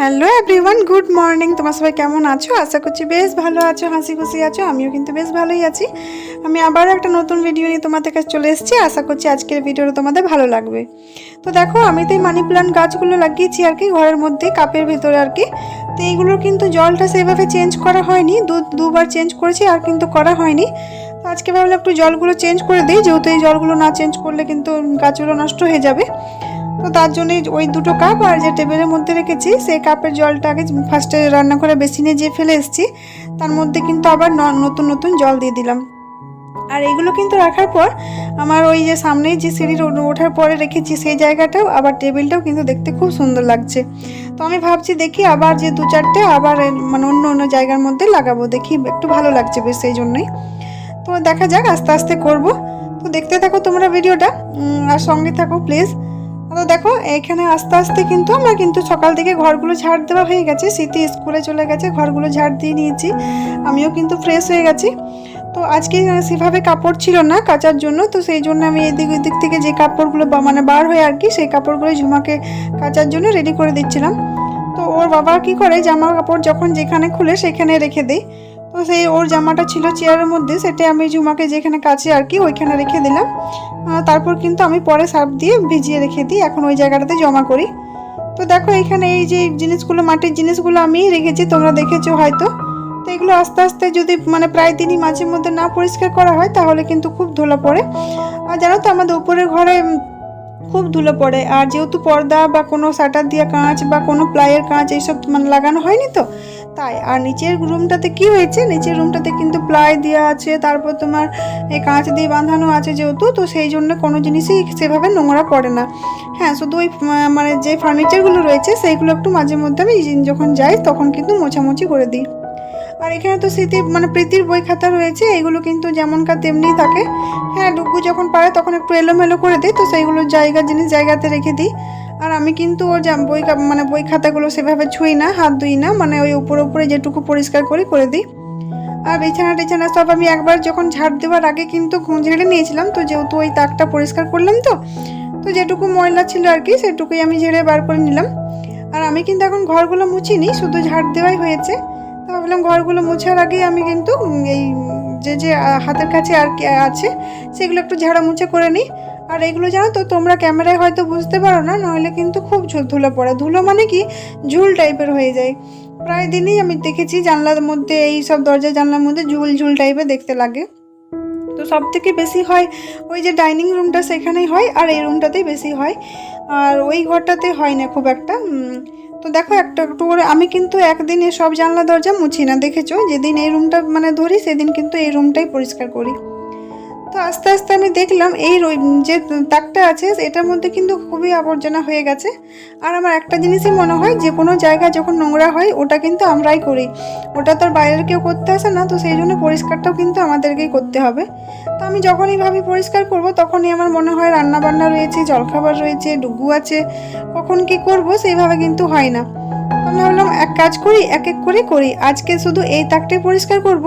Hello everyone good morning তোমার সবাই কেমন আছো? আশা করছি বেশ ভালো আছো, হাসি খুশি আছো, আমিও কিন্তু বেশ ভালোই আছি। আমি আবারও একটা নতুন ভিডিও নিয়ে তোমাদের কাছে চলে এসেছি। আশা করছি আজকের ভিডিওটা তোমাদের ভালো লাগবে। তো দেখো, আমি তো এই মানি প্লান্ট গাছগুলো লাগিয়েছি আর কি, ঘরের মধ্যে, কাপের ভিতরে আর কি। তো এইগুলোর কিন্তু জলটা সেভাবে চেঞ্জ করা হয়নি। দু, দুবার চেঞ্জ করেছি, আর কিন্তু করা হয়নি। তো আজকে ভাবলাম একটু জলগুলো চেঞ্জ করে দিই। যেহেতু এই জলগুলো না চেঞ্জ করলে কিন্তু গাছগুলো নষ্ট হয়ে যাবে। তো তার জন্যই ওই দুটো কাপ আর যে টেবিলের মধ্যে রেখেছি, সেই কাপের জলটা আগে ফার্স্টে রান্না করে বেসিনে যে ফেলে এসেছি। তার মধ্যে কিন্তু আবার নতুন নতুন জল দিয়ে দিলাম। আর এগুলো কিন্তু রাখার পর আমার ওই যে সামনেই যে সিঁড়ির ওঠার পরে রেখেছি, সেই জায়গাটাও আবার টেবিলটাও কিন্তু দেখতে খুব সুন্দর লাগছে। তো আমি ভাবছি দেখি আবার যে দু চারটে আবার মানে অন্য অন্য জায়গার মধ্যে লাগাবো, দেখি একটু ভালো লাগছে বেশ সেই জন্যই। তো দেখা যাক, আস্তে আস্তে করব। তো দেখতে থাকো তোমরা ভিডিওটা। আর সঙ্গে থাকো প্লিজ তো দেখো, এখানে আস্তে আস্তে কিন্তু আমরা কিন্তু সকাল থেকে ঘরগুলো ঝাড় দেওয়া হয়ে গেছে। স্মৃতি স্কুলে চলে গেছে, ঘরগুলো ঝাড় দিয়ে নিয়েছি। আমিও কিন্তু ফ্রেশ হয়ে গেছি। তো আজকে সেভাবে কাপড় ছিল না কাচার জন্য, তো সেই জন্য আমি এদিক ওদিক থেকে যে কাপড়গুলো মানে বার হয়ে আর কি, সেই কাপড়গুলো ঝুমাকে কাচার জন্য রেডি করে দিচ্ছিলাম। তো ওর বাবা কি করে, জামা কাপড় যখন যেখানে খুলে সেখানে রেখে দেয়। তো সেই ওর জামাটা ছিল চেয়ারের মধ্যে, সেটা আমি ঝুমাকে যেখানে কাছে আর কি ওইখানে রেখে দিলাম। তারপর কিন্তু আমি পরে সার্ফ দিয়ে ভিজিয়ে রেখে দিই, এখন ওই জায়গাটাতে জমা করি। তো দেখো এখানে এই যে জিনিসগুলো, মাটির জিনিসগুলো আমি রেখেছি, তোমরা দেখেছ হয়তো। তো এগুলো আস্তে আস্তে যদি মানে প্রায় দিনই মাঝে মধ্যে না পরিষ্কার করা হয়, তাহলে কিন্তু খুব ধোলা পড়ে। আর জানো তো আমাদের উপরের ঘরে খুব ধুলো পড়ে। আর যেহেতু পর্দা বা কোনো শাটার দিয়া কাঁচ বা কোনো প্লাইয়ের কাঁচ এইসব মানে লাগানো হয়নি তো, তাই। আর নিচের রুমটাতে কি হয়েছে? নিচের রুমটাতে কিন্তু প্লাই দেওয়া আছে, তারপর তোমার এই কাঁচ দিয়ে বাঁধানো আছে যেহেতু, তো সেই জন্য কোনো জিনিসই সেভাবে নোংরা পড়ে না। হ্যাঁ শুধু ওই মানে যে ফার্নিচারগুলো রয়েছে, সেইগুলো একটু মাঝে মধ্যে আমি যখন যাই, তখন কিন্তু মোছামুছি করে দিই। আর এখানে তো স্মৃতি মানে প্রীতির বই খাতা রয়েছে, এগুলো কিন্তু যেমনকার তেমনিই থাকে। হ্যাঁ ডুগু যখন পারে তখন একটু এলোমেলো করে দিই, তো সেইগুলো জায়গা, জিনিস জায়গাতে রেখে দিই। আর আমি কিন্তু ওর যা বই মানে বই খাতাগুলো সেভাবে ছুঁই না, হাত ধুই না মানে ওই উপরে উপরে যেটুকু পরিষ্কার করি, করে দিই। আর বিছানা টিছানা সব আমি একবার যখন ঝাড় দেওয়ার আগে কিন্তু ঝেড়ে নিয়েছিলাম, তো যেহেতু ওই তাকটা পরিষ্কার করলাম তো তো যেটুকু ময়লা ছিল আর কি, সেটুকুই আমি ঝেড়ে বার করে নিলাম। আর আমি কিন্তু এখন ঘরগুলো মুছিনি, শুধু ঝাড় দেওয়াই হয়েছে। তো ভাবলাম ঘরগুলো মোছার আগে আমি কিন্তু এই যে যে হাতের কাছে আর কি আছে, সেগুলো একটু ঝাড়া মুছে করে নিই। আর এগুলো জানো তো, তোমরা ক্যামেরায় হয়তো বুঝতে পারো না, নইলে কিন্তু খুব ধুলো পড়ে। ধুলো মানে কি? ঝুল টাইপের হয়ে যায়। প্রায় দিনই আমি দেখেছি জানলার মধ্যে, এই সব দরজা জানলার মধ্যে ঝুল ঝুল টাইপের দেখতে লাগে। তো সব থেকে বেশি হয় ওই যে ডাইনিং রুমটা সেখানেই হয়, আর এই রুমটাতেই বেশি হয়। আর ওই ঘরটাতে হয় না খুব একটা তো দেখো একটা একটু করে আমি কিন্তু একদিনে সব জানলা দরজা মুছি না, দেখেছ? যেদিন এই রুমটা মানে ধরি, সেদিন কিন্তু এই রুমটাই পরিষ্কার করি। তো আস্তে আস্তে আমি দেখলাম এই যে তাকটা আছে, এটার মধ্যে কিন্তু খুবই আবর্জনা হয়ে গেছে। আর আমার একটা জিনিসই মনে হয়, যে কোনো জায়গা যখন নোংরা হয়, ওটা কিন্তু আমরাই করি। ওটা তো বাইরের কেউ করতে আসে না, তো সেই জন্য পরিষ্কারটাও কিন্তু আমাদেরকেই করতে হবে। তো আমি যখনই ভাবি পরিষ্কার করব, তখনই আমার মনে হয় রান্না বান্না রয়েছে, জলখাবার রয়েছে, ডুগু আছে। কখন কি করব, সেইভাবে কিন্তু হয় না। আমি ভাবলাম, এক কাজ করি, এক এক করে করি। আজকে শুধু এই তাকটাই পরিষ্কার করব।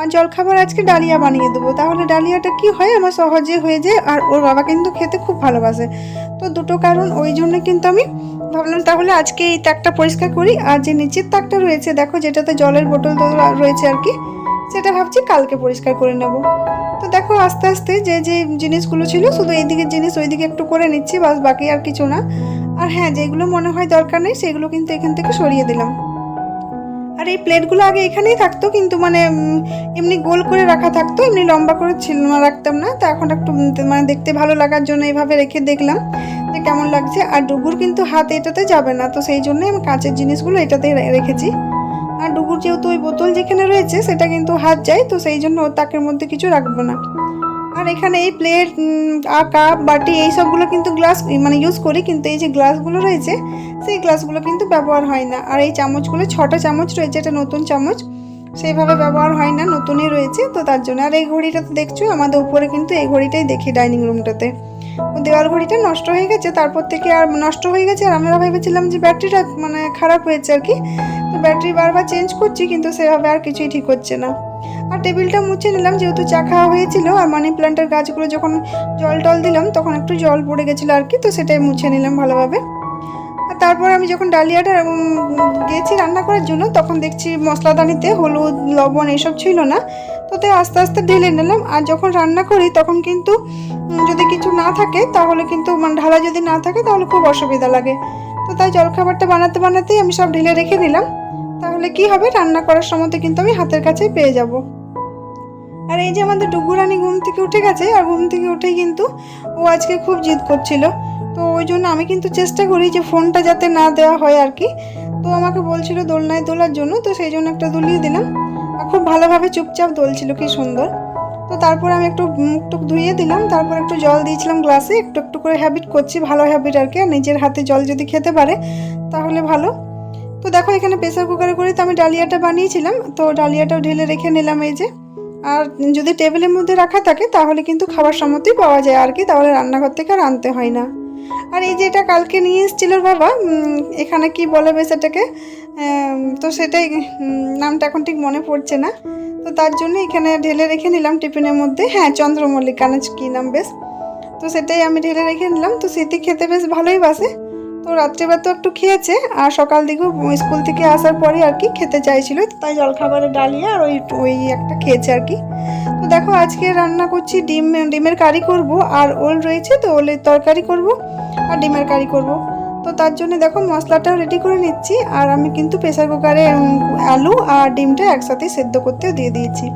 আর জলখাবার আজকে ডালিয়া বানিয়ে দেবো। তাহলে ডালিয়াটা কি হয়? আমার সহজে হয়ে যায় আর ওর বাবা কিন্তু খেতে খুব ভালোবাসে। তো দুটো কারণ, ওই জন্য কিন্তু আমি ভাবলাম তাহলে আজকে এই তাকটা পরিষ্কার করি। আর যে নিচের তাকটা রয়েছে, দেখো যেটাতে জলের বোতল রয়েছে আর কি, সেটা ভাবছি কালকে পরিষ্কার করে নেব। তো দেখো আস্তে আস্তে যে যে জিনিসগুলো ছিল, শুধু এইদিকের জিনিস, ওইদিকে একটু করে নিচ্ছি, বাস বাকি আর কিছু না। আর হ্যাঁ যেগুলো মনে হয় দরকার নেই, সেগুলো কিন্তু এখান থেকে সরিয়ে দিলাম। আর এই প্লেটগুলো আগে এখানেই থাকতো, কিন্তু মানে এমনি গোল করে রাখা থাকতো, এমনি লম্বা করে ছিল রাখতাম না। তো এখন একটু মানে দেখতে ভালো লাগার জন্য এইভাবে রেখে দেখলাম যে কেমন লাগছে। আর ডুগুর কিন্তু হাত এটাতে যাবে না, তো সেই জন্যই আমি কাঁচের জিনিসগুলো এটাতে রেখেছি। আর ডুগুর যেহেতু ওই বোতল যেখানে রয়েছে, সেটা কিন্তু হাত যায়, তো সেই জন্য ওর তাকের মধ্যে কিছু রাখব না। আর এখানে এই প্লেট আর কাপ বাটি এই সবগুলো কিন্তু গ্লাস মানে ইউজ করি, কিন্তু এই যে গ্লাসগুলো রয়েছে, সেই গ্লাসগুলো কিন্তু ব্যবহার হয় না। আর এই চামচগুলো, ছটা চামচ রয়েছে, এটা নতুন চামচ, সেইভাবে ব্যবহার হয় না, নতুনই রয়েছে, তো তার জন্য। আর এই ঘড়িটা তো দেখছ, আমাদের উপরে কিন্তু এই ঘড়িটাই দেখি ডাইনিং রুমটাতে দেওয়াল ঘড়িটা নষ্ট হয়ে গেছে, তারপর থেকে আর নষ্ট হয়ে গেছে, আর আমরা ভেবেছিলাম যে ব্যাটারিটা মানে খারাপ হয়েছে আর কি। তো ব্যাটারি বারবার চেঞ্জ করছি, কিন্তু সেভাবে আর কিছুই ঠিক হচ্ছে না। আর টেবিলটা মুছে নিলাম, যেহেতু চা খাওয়া হয়েছিল আর মানি প্ল্যান্টের গাছগুলো যখন জল টল দিলাম, তখন একটু জল পড়ে গেছিল আর কি, তো সেটাই মুছে নিলাম ভালোভাবে। আর তারপর আমি যখন ডালিয়াটা গেছি রান্না করার জন্য, তখন দেখছি মশলাদানিতে হলুদ, লবণ এসব ছিল না তো তাই আস্তে আস্তে ঢেলে নিলাম। আর যখন রান্না করি, তখন কিন্তু যদি কিছু না থাকে, তাহলে কিন্তু মানে ঢালা যদি না থাকে, তাহলে খুব অসুবিধা লাগে। তো তাই জলখাবারটা বানাতে বানাতেই আমি সব ঢেলে রেখে দিলাম। তাহলে কি হবে? রান্না করার সময় কিন্তু আমি হাতের কাছেই পেয়ে যাব। আর এই যে আমাদের ডুগুরানি ঘুম থেকে উঠে গেছে, আর ঘুম থেকে উঠে কিন্তু ও আজকে খুব জিদ করছিল। তো ওই জন্য আমি কিন্তু চেষ্টা করি যে ফোনটা যাতে না দেওয়া হয় আর কি। তো আমাকে বলছিল দোলনায় দোলার জন্য, তো সেই জন্য একটা দুলিয়ে দিলাম। আর খুব ভালোভাবে চুপচাপ দোলছিল, কি সুন্দর। তো তারপর আমি একটু মুখ টুক ধুয়ে দিলাম, তারপর একটু জল দিয়েছিলাম গ্লাসে, একটু একটু করে হ্যাবিট করছি, ভালো হ্যাবিট আর কি। নিজের হাতে জল যদি খেতে পারে, তাহলে ভালো। তো দেখো এখানে প্রেসার কুকারে করে তো আমি ডালিয়াটা বানিয়েছিলাম, তো ডালিয়াটাও ঢেলে রেখে নিলাম এই যে। আর যদি টেবিলের মধ্যে রাখা থাকে, তাহলে কিন্তু খাবার সময়তেই পাওয়া যায় আর কি, তাহলে রান্নাঘর থেকে আর আনতে হয় না। আর এই যে এটা কালকে নিয়ে এসেছিল বাবা এখানে কি বলে বেশ তো সেটাই নামটা এখন ঠিক মনে পড়ছে না। তো তার জন্য এখানে ঢেলে রেখে নিলাম টিফিনের মধ্যে। হ্যাঁ চন্দ্রমল্লিকা না কী নাম বেশ? তো সেটাই আমি ঢেলে রেখে নিলাম। তো স্মৃতি খেতে বেশ ভালোই বাসে। তো রাত্রিবেলা তো একটু খেয়েছে, আর সকাল দিকেও স্কুল থেকে আসার পরে আর কি খেতে চাইছিল তাই জলখাবারে ডালিয়ে আর ওই ওই একটা খেয়েছে আর কি। তো দেখো আজকে রান্না করছি ডিম, ডিমের কারি করব, আর ওল রয়েছে তো ওলের তরকারি করব, আর ডিমের কারি করব। তো তার জন্য দেখো মশলাটাও রেডি করে নিচ্ছি, আর আমি কিন্তু প্রেসার কুকারে আলু আর ডিমটা একসাথে সেদ্ধ করতে দিয়ে দিয়েছি।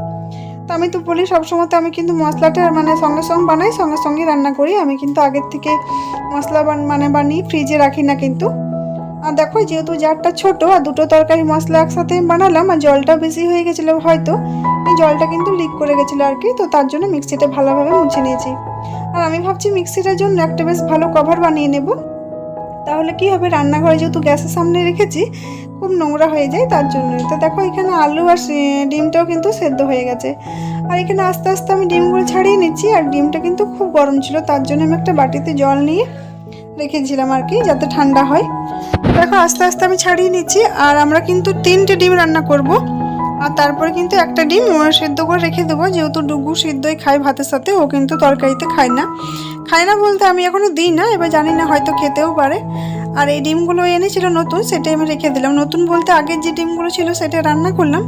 তো আমি তো বলি সবসময় তো আমি কিন্তু মশলাটা মানে সঙ্গে সঙ্গে বানাই, সঙ্গে সঙ্গে রান্না করি। আমি কিন্তু আগের থেকে মশলা মানে বানিয়ে ফ্রিজে রাখি না কিন্তু। আর দেখো যেহেতু জারটা ছোট আর দুটো তরকারি মশলা একসাথে বানালাম, আর জলটা বেশি হয়ে গেছিল হয়তো, এই জলটা কিন্তু লিক করে গেছিল আর কি, তো তার জন্য মিক্সিটা ভালোভাবে মুছে নিয়েছি। আর আমি ভাবছি মিক্সিটার জন্য একটা বেশ ভালো কভার বানিয়ে নেব। তাহলে কি হবে? রান্নাঘরে যেহেতু গ্যাসের সামনে রেখেছি খুব নোংরা হয়ে যায় তার জন্য তো দেখো এখানে আলু আর ডিমটাও কিন্তু সেদ্ধ হয়ে গেছে। আর এখানে আস্তে আস্তে আমি ডিমগুলো ছাড়িয়ে নিচ্ছি আর ডিমটা কিন্তু খুব গরম ছিল, তার জন্য আমি একটা বাটিতে জল নিয়ে রেখেছিলাম আর কি, যাতে ঠান্ডা হয়। দেখো আস্তে আস্তে আমি ছাড়িয়ে নিচ্ছি আর আমরা কিন্তু তিনটে ডিম রান্না করব। আর তারপরে কিন্তু একটা ডিম সেদ্ধ করে রেখে দেবো, যেহেতু ডুগু সিদ্ধই খায় ভাতের সাথে, ও কিন্তু তরকারিতে খায় না। খায় না বলতে আমি এখনও দিই না, এবার জানি না হয়তো খেতেও পারে। আর এই ডিমগুলো এনেছিল নতুন, সেটাই আমি রেখে দিলাম। নতুন বলতে আগের যে ডিমগুলো ছিল সেটা রান্না করলাম।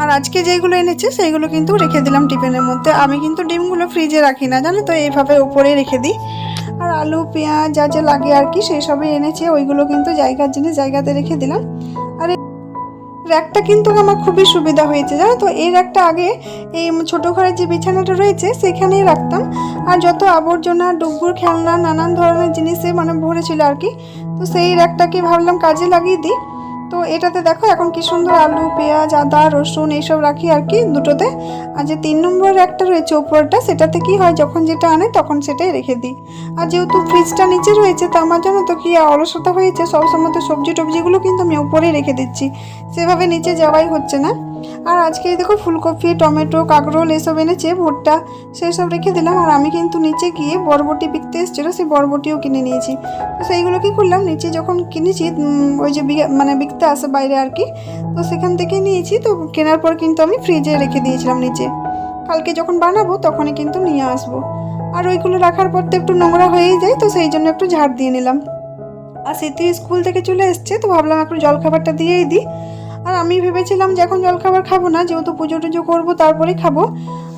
আর আজকে যেইগুলো এনেছে সেইগুলো কিন্তু রেখে দিলাম টিফিনের মধ্যে। আমি কিন্তু ডিমগুলো ফ্রিজে রাখি না, জানো তো, এইভাবে উপরে রেখে দিই। আর আলু, পেঁয়াজ, যা যা লাগে আর কি সেই সবই এনেছে। ওইগুলো কিন্তু জায়গার জিনিস জায়গাতে রেখে দিলাম। আর র্যাকটা কিন্তু আমার খুবই সুবিধা হয়েছে, জানো তো। এই র্যাকটা আগে এই ছোটো ঘরের যে বিছানাটা রয়েছে সেখানেই রাখতাম। আর যত আবর্জনা ডুবুর খেলনা, নানান ধরনের জিনিসে মানে ভরেছিল আর কি। তো সেই র্যাকটাকে ভাবলাম কাজে লাগিয়ে দিই। তো এটাতে দেখো এখন কি সুন্দর আলু, পেঁয়াজ, আদা, রসুন এইসব রাখি আর কি দুটোতে। আর যে তিন নম্বর একটা রয়েছে উপরটা সেটাতে কি হয় যখন যেটা আনে তখন সেটাই রেখে দিই। আর যেহেতু ফ্রিজটা নিচে রয়েছে, তো আমার জন্য তো কি অলসতা হয়েছে, সবসময় তো সবজি টবজিগুলো কিন্তু আমি উপরেই রেখে দিচ্ছি। সেভাবে নিচে যাওয়াই হচ্ছে না। আর আজকে দেখো ফুলকপি, টমেটো, কাঁকরোল এসব এনেছে, ভুট্টা সেই সব রেখে দিলাম। আর আমি কিন্তু নিচে গিয়ে বরবটি বিকতে এসেছিল, সেই বরবটিও কিনে নিয়েছি। তো সেইগুলো কি করলাম নিচে যখন কিনেছি ওই যে মানে বিকতে আসে বাইরে আর কি, তো সেখান থেকে নিয়েছি। তো কেনার পর কিন্তু আমি ফ্রিজে রেখে দিয়েছিলাম নিচে। কালকে যখন বানাবো, তখনই কিন্তু নিয়ে আসব। আর ওইগুলো রাখার পর তো একটু নোংরা হয়েই যায়, তো সেই জন্য একটু ঝাড় দিয়ে নিলাম। আর স্মৃতি স্কুল থেকে চলে এসছে, তো ভাবলাম একটু জলখাবারটা দিয়েই দিই। আর আমি ভেবেছিলাম যে এখন জলখাবার খাব না, যেহেতু পুজো টুজো করব, তারপরেই খাব।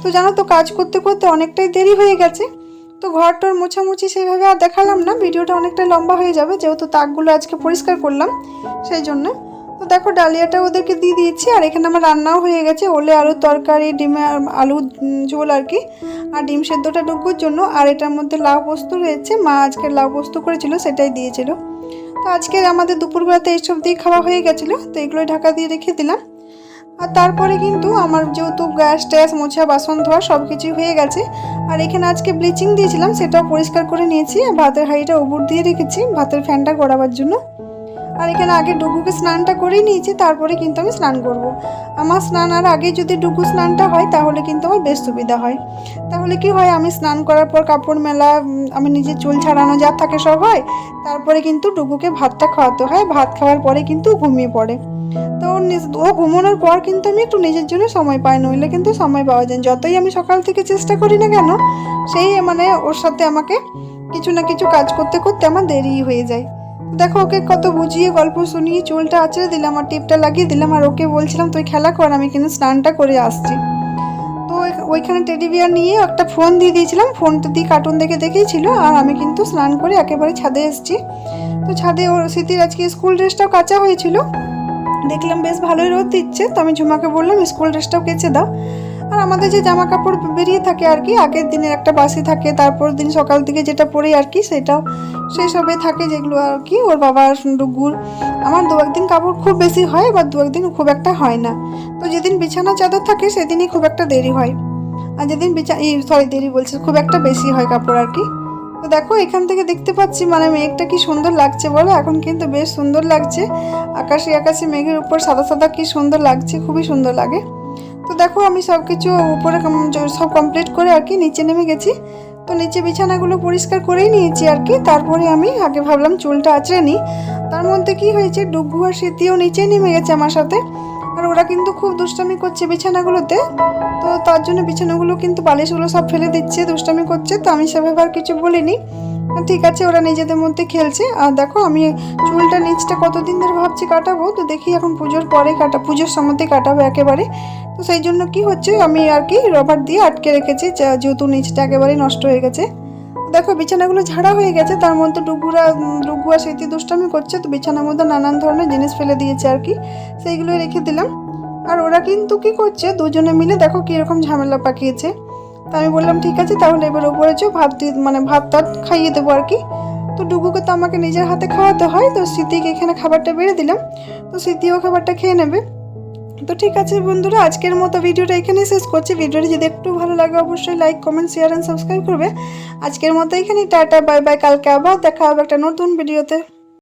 তো জানো তো, কাজ করতে করতে অনেকটাই দেরি হয়ে গেছে। তো ঘর টর মোছামুছি সেইভাবে আর দেখালাম না, ভিডিওটা অনেকটা লম্বা হয়ে যাবে, যেহেতু তাকগুলো আজকে পরিষ্কার করলাম, সেই জন্য। দেখো ডালিয়াটা ওদেরকে দিয়ে দিয়েছি, আর এখানে আমার রান্নাও হয়ে গেছে, ওলে আলুর তরকারি, ডিমে আলু ঝোল আর কি। আর ডিম সেদ্ধটা ডুবুর জন্য, আর এটার মধ্যে লাউ পোস্ত রয়েছে, মা আজকে লাউ পোস্ত করেছিল, সেটাই দিয়েছিল। তো আজকে আমাদের দুপুরবেলাতে এইসব দিয়ে খাওয়া হয়ে গেছিল, তো এগুলোই ঢাকা দিয়ে রেখে দিলাম। আর তারপরে কিন্তু আমার যেহেতু গ্যাস, ট্যাস, মোছা, বাসন ধোয়া সব কিছুই হয়ে গেছে, আর এখানে আজকে ব্লিচিং দিয়েছিলাম, সেটাও পরিষ্কার করে নিয়েছি, আর ভাতের হাঁড়িটা ওপর দিয়ে রেখেছি, ভাতের ফ্যানটা গড়াবার জন্য। আর এখানে আগে ডুগুকে স্নানটা করেই নিয়েছি, তারপরে কিন্তু আমি স্নান করব। আমার স্নান আর আগে যদি ডুগু স্নানটা হয়, তাহলে কিন্তু আমার বেশ সুবিধা হয়। তাহলে কি হয়, আমি স্নান করার পর কাপড় মেলা আমি নিজে চুল ছাড়ানো যা থাকে সব হয়, তারপরে কিন্তু ডুগুকে ভাতটা খাওয়াতে হয়। ভাত খাওয়ার পরে কিন্তু ঘুমিয়ে পড়ে। তো ও ঘুমানোর পর কিন্তু আমি একটু নিজের জন্য সময় পাই, নইলে কিন্তু সময় পাওয়া যায়। যতই আমি সকাল থেকে চেষ্টা করি না কেন, সেই মানে ওর সাথে আমাকে কিছু না কিছু কাজ করতে করতে আমার দেরি হয়ে যায়। দেখো, ওকে কত বুঝিয়ে গল্প শুনিয়ে চুলটা আঁচড়ে দিলাম আর টিপটা লাগিয়ে দিলাম আর ওকে বলছিলাম, তুই খেলা কর, আমি কিন্তু স্নানটা করে আসছি। তো ওই- ওইখানে টেডি বিয়ার নিয়ে একটা ফোন দিয়ে দিয়েছিলাম, ফোনটা দিয়ে কার্টুন দেখে দেখেই ছিল আর আমি কিন্তু স্নান করে একেবারে ছাদে এসেছি। তো ছাদে ওর স্মৃতির আজকে স্কুল ড্রেসটাও কাঁচা হয়েছিল। দেখলাম বেশ ভালোই রোদ দিচ্ছে, তো আমি ঝুমাকে বললাম, স্কুল ড্রেসটাও কেচে দাও। আর আমাদের যে জামা কাপড় বেরিয়ে থাকে আর কি, আগের দিনের একটা বাসি থাকে, তারপর দিন সকাল থেকে যেটা পরে আর কি, সেটাও সেই সবে থাকে যেগুলো আর কি, ওর বাবার ডুগুর। আমার দু একদিন কাপড় খুব বেশি হয় বা দু একদিন খুব একটা হয় না। তো যেদিন বিছানা চাদর থাকে, সেদিনই খুব একটা দেরি হয়। আর যেদিন বিছা সরি দেরি বলছে, খুব একটা বেশি হয় কাপড় আর কি। তো দেখো, এখান থেকে দেখতে পাচ্ছি মানে মেঘটা কি সুন্দর লাগছে বলো? এখন কিন্তু বেশ সুন্দর লাগছে। আকাশে আকাশে মেঘের উপর সাদা সাদা কি সুন্দর লাগছে, খুবই সুন্দর লাগে। তো দেখো, আমি সব কিছু উপরে সব কমপ্লিট করে আর কি নিচে নেমে গেছি। তো নিচে বিছানাগুলো পরিষ্কার করেই নিয়েছি আর কি। তারপরে আমি আগে ভাবলাম চুলটা আঁচড়ে নিই। তার মধ্যে কি হয়েছে, ডুগু আর স্মৃতিও নিচে নেমে গেছে আমার সাথে। আর ওরা কিন্তু খুব দুষ্টামি করছে বিছানাগুলোতে। তো তার জন্য বিছানাগুলো কিন্তু বালিশগুলো সব ফেলে দিচ্ছে, দুষ্টামি করছে। তো আমি সেভাবে আর কিছু বলিনি। ঠিক আছে, ওরা নিজেদের মধ্যে খেলছে। আর দেখো, আমি চুলটা নিচটা কতদিন ধরে ভাবছি কাটাবো, তো দেখি এখন পুজোর পরে কাটা, পুজোর সময়তে কাটাবো একেবারে। তো সেই জন্য কি হচ্ছে, আমি আর কি রবার দিয়ে আটকে রেখেছি যেহেতু নিচটা একেবারে নষ্ট হয়ে গেছে। দেখো, বিছানাগুলো ঝাড়া হয়ে গেছে, তার মধ্যে ডুগুরা ডুগুয়া স্মৃতি দুষ্টামি করছে, তো বিছানার মধ্যে নানান ধরনের জিনিস ফেলে দিয়েছে আর কি সেইগুলো রেখে দিলাম। আর ওরা কিন্তু কি করছে, দুজনে মিলে দেখো কীরকম ঝামেলা পাকিয়েছে। তা আমি বললাম, ঠিক আছে, তাহলে এবার ওপরে চো ভাত দিয়ে মানে ভাত টাত খাইয়ে দেবো আর কি। তো ডুগুকে তো আমাকে নিজের হাতে খাওয়াতে হয়, তো স্মৃতিকে এখানে খাবারটা বেড়ে দিলাম। তো স্মৃতিও খাবারটা খেয়ে নেবে। তো ঠিক আছে বন্ধুরা, আজকের মতো ভিডিওটা এখানেই শেষ করছি। ভিডিওটা যদি একটু ভালো লাগে, অবশ্যই like, comment, share and subscribe করবে। আজকের মতো এখানেই, টাটা, বাই বাই, কালকে আবার দেখা হবে একটা নতুন ভিডিওতে।